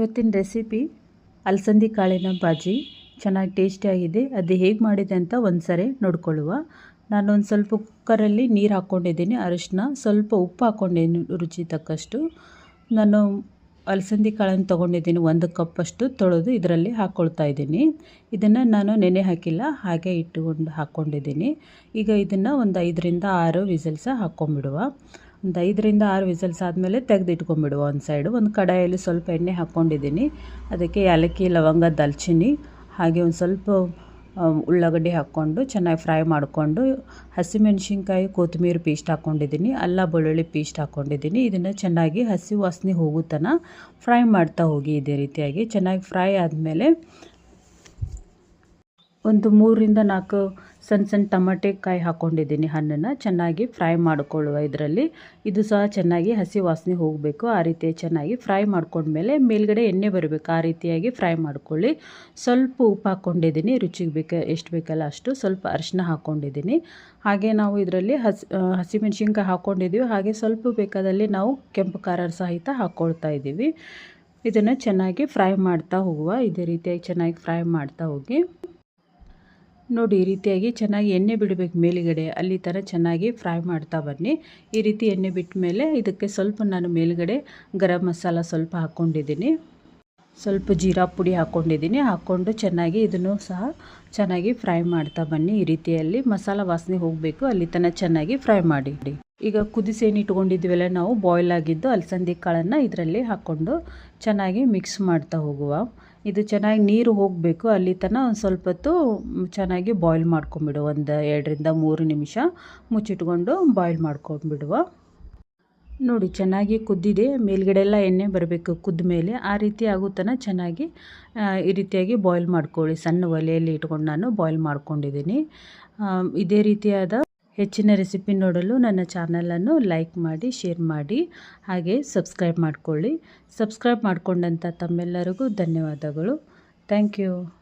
ಇವತ್ತಿನ ರೆಸಿಪಿ ಅಲಸಂದಿ ಕಾಳಿನ ಬಾಜಿ. ಚೆನ್ನಾಗಿ ಟೇಸ್ಟಿಯಾಗಿದೆ ಅದು ಹೇಗೆ ಮಾಡಿದೆ ಅಂತ ಒಂದು ಸರಿ ನೋಡ್ಕೊಳ್ಳುವ. ಒಂದು ಸ್ವಲ್ಪ ಕುಕ್ಕರಲ್ಲಿ ನೀರು ಹಾಕ್ಕೊಂಡಿದ್ದೀನಿ ಅರಿಶಿನ ಸ್ವಲ್ಪ ಉಪ್ಪು ಹಾಕ್ಕೊಂಡಿದ್ದೀನಿ ರುಚಿ ತಕ್ಕಷ್ಟು. ನಾನು ಅಲಸಂದಿ ಕಾಳನ್ನು ತೊಗೊಂಡಿದ್ದೀನಿ ಒಂದು ಕಪ್ಪಷ್ಟು ತೊಳೆದು ಇದರಲ್ಲಿ ಹಾಕ್ಕೊಳ್ತಾ ಇದ್ದೀನಿ. ಇದನ್ನು ನಾನು ನೆನೆ ಹಾಕಿಲ್ಲ, ಹಾಗೆ ಇಟ್ಟುಕೊಂಡು ಹಾಕ್ಕೊಂಡಿದ್ದೀನಿ ಈಗ ಇದನ್ನು ಒಂದು ಐದರಿಂದ ಆರು ವಿಸಲ್ಸ ಹಾಕ್ಕೊಂಬಿಡುವ ಒಂದು ಐದರಿಂದ ಆರು ವಿಸಲ್ಸ್ ಆದಮೇಲೆ ತೆಗೆದಿಟ್ಕೊಂಬಿಡುವ ಒಂದು ಸೈಡು ಒಂದು ಕಡಾಯಲ್ಲಿ ಸ್ವಲ್ಪ ಎಣ್ಣೆ ಹಾಕ್ಕೊಂಡಿದ್ದೀನಿ ಅದಕ್ಕೆ ಏಲಕ್ಕಿ, ಲವಂಗ, ದಾಲ್ಚಿನ್ನಿ, ಹಾಗೆ ಒಂದು ಸ್ವಲ್ಪ ಉಳ್ಳಾಗಡ್ಡಿ ಹಾಕ್ಕೊಂಡು ಚೆನ್ನಾಗಿ ಫ್ರೈ ಮಾಡಿಕೊಂಡು ಹಸಿಮೆಣಸಿನ್ಕಾಯಿ ಕೊತ್ತಂಬರಿ ಪೇಸ್ಟ್ ಹಾಕ್ಕೊಂಡಿದ್ದೀನಿ ಅಲ್ಲ, ಬೆಳ್ಳುಳ್ಳಿ ಪೇಸ್ಟ್ ಹಾಕ್ಕೊಂಡಿದ್ದೀನಿ ಇದನ್ನು ಚೆನ್ನಾಗಿ ಹಸಿ ವಾಸನೆ ಹೋಗೋ ತನಕ ಫ್ರೈ ಮಾಡ್ತಾ ಹೋಗಿ ಇದೇ ರೀತಿಯಾಗಿ. ಚೆನ್ನಾಗಿ ಫ್ರೈ ಆದಮೇಲೆ ಒಂದು ಮೂರರಿಂದ ನಾಲ್ಕು ಸಣ್ಣ ಸಣ್ಣ ಟಮಾಟೆ ಕಾಯಿ ಹಾಕ್ಕೊಂಡಿದ್ದೀನಿ ಹಣ್ಣನ್ನು. ಚೆನ್ನಾಗಿ ಫ್ರೈ ಮಾಡಿಕೊಳ್ಳುವ ಇದರಲ್ಲಿ. ಇದು ಸಹ ಚೆನ್ನಾಗಿ ಹಸಿ ವಾಸನೆ ಹೋಗಬೇಕು. ಆ ರೀತಿ ಚೆನ್ನಾಗಿ ಫ್ರೈ ಮಾಡ್ಕೊಂಡ್ಮೇಲೆ ಮೇಲ್ಗಡೆ ಎಣ್ಣೆ ಬರಬೇಕು. ಆ ರೀತಿಯಾಗಿ ಫ್ರೈ ಮಾಡ್ಕೊಳ್ಳಿ. ಸ್ವಲ್ಪ ಉಪ್ಪು ಹಾಕ್ಕೊಂಡಿದ್ದೀನಿ ರುಚಿಗೆ ಬೇಕು, ಎಷ್ಟು ಬೇಕಲ್ಲ ಅಷ್ಟು ಸ್ವಲ್ಪ ಅರಿಶಿನ ಹಾಕ್ಕೊಂಡಿದ್ದೀನಿ ಹಾಗೆ ನಾವು ಇದರಲ್ಲಿ ಹಸಿ ಹಸಿಮೆಣ್ಸಿನ್ಕಾಯಿ ಹಾಕ್ಕೊಂಡಿದ್ದೀವಿ ಹಾಗೆ ಸ್ವಲ್ಪ ಬೇಕಾದಲ್ಲಿ ನಾವು ಕೆಂಪು ಖಾರ ಸಹಿತ ಹಾಕ್ಕೊಳ್ತಾ ಇದ್ದೀವಿ. ಇದನ್ನು ಚೆನ್ನಾಗಿ ಫ್ರೈ ಮಾಡ್ತಾ ಹೋಗುವ. ಇದೇ ರೀತಿಯಾಗಿ ಚೆನ್ನಾಗಿ ಫ್ರೈ ಮಾಡ್ತಾ ಹೋಗಿ. ನೋಡಿ, ಈ ರೀತಿಯಾಗಿ ಚೆನ್ನಾಗಿ ಎಣ್ಣೆ ಬಿಡಬೇಕು ಮೇಲುಗಡೆ. ಅಲ್ಲಿ ಥರ ಚೆನ್ನಾಗಿ ಫ್ರೈ ಮಾಡ್ತಾ ಬನ್ನಿ. ಈ ರೀತಿ ಎಣ್ಣೆ ಬಿಟ್ಟ ಮೇಲೆ ಇದಕ್ಕೆ ಸ್ವಲ್ಪ ನಾನು ಮೇಲುಗಡೆ ಗರಂ ಮಸಾಲ ಸ್ವಲ್ಪ ಹಾಕ್ಕೊಂಡಿದ್ದೀನಿ ಸ್ವಲ್ಪ ಜೀರಾ ಪುಡಿ ಹಾಕ್ಕೊಂಡಿದ್ದೀನಿ ಹಾಕ್ಕೊಂಡು ಚೆನ್ನಾಗಿ ಇದನ್ನು ಸಹ ಚೆನ್ನಾಗಿ ಫ್ರೈ ಮಾಡ್ತಾ ಬನ್ನಿ. ಈ ರೀತಿಯಲ್ಲಿ ಮಸಾಲ ವಾಸನೆ ಹೋಗಬೇಕು. ಅಲ್ಲಿ ತನಕ ಚೆನ್ನಾಗಿ ಫ್ರೈ ಮಾಡಿ. ಈಗ ಕುದಿಸಿ ಏನು ಇಟ್ಕೊಂಡಿದ್ವಲ್ಲ ನಾವು ಬಾಯ್ಲ್ ಆಗಿದ್ದು ಅಲಸಂದಿ ಕಾಳನ್ನು ಇದರಲ್ಲಿ ಹಾಕ್ಕೊಂಡು ಚೆನ್ನಾಗಿ ಮಿಕ್ಸ್ ಮಾಡ್ತಾ ಹೋಗುವ. ಇದು ಚೆನ್ನಾಗಿ ನೀರು ಹೋಗಬೇಕು, ಅಲ್ಲಿ ತನಕ ಒಂದು ಸ್ವಲ್ಪ ಹೊತ್ತು ಚೆನ್ನಾಗಿ ಬಾಯ್ಲ್ ಮಾಡ್ಕೊಂಬಿಡು ಒಂದು ಎರಡರಿಂದ ಮೂರು ನಿಮಿಷ ಮುಚ್ಚಿಟ್ಕೊಂಡು ಬಾಯ್ಲ್ ಮಾಡ್ಕೊಂಡ್ಬಿಡುವ. ನೋಡಿ, ಚೆನ್ನಾಗಿ ಕುದ್ದಿದೆ, ಮೇಲ್ಗಡೆ ಎಲ್ಲ ಎಣ್ಣೆ ಬರಬೇಕು ಕುದ್ದ ಮೇಲೆ ಆ ರೀತಿ ಆಗೋ ಚೆನ್ನಾಗಿ ಈ ರೀತಿಯಾಗಿ ಬಾಯ್ಲ್ ಮಾಡ್ಕೊಳ್ಳಿ. ಸಣ್ಣ ಒಲೆಯಲ್ಲಿ ಇಟ್ಕೊಂಡು ನಾನು ಬಾಯ್ಲ್ ಮಾಡ್ಕೊಂಡಿದ್ದೀನಿ. ಇದೇ ರೀತಿಯಾದ ಹೆಚ್ಚಿನ ರೆಸಿಪಿ ನೋಡಲು ನನ್ನ ಚಾನಲನ್ನು ಲೈಕ್ ಮಾಡಿ, ಶೇರ್ ಮಾಡಿ, ಹಾಗೆ ಸಬ್ಸ್ಕ್ರೈಬ್ ಮಾಡಿಕೊಳ್ಳಿ. ಸಬ್ಸ್ಕ್ರೈಬ್ ಮಾಡಿಕೊಂಡಂಥ ತಮ್ಮೆಲ್ಲರಿಗೂ ಧನ್ಯವಾದಗಳು. Thank you.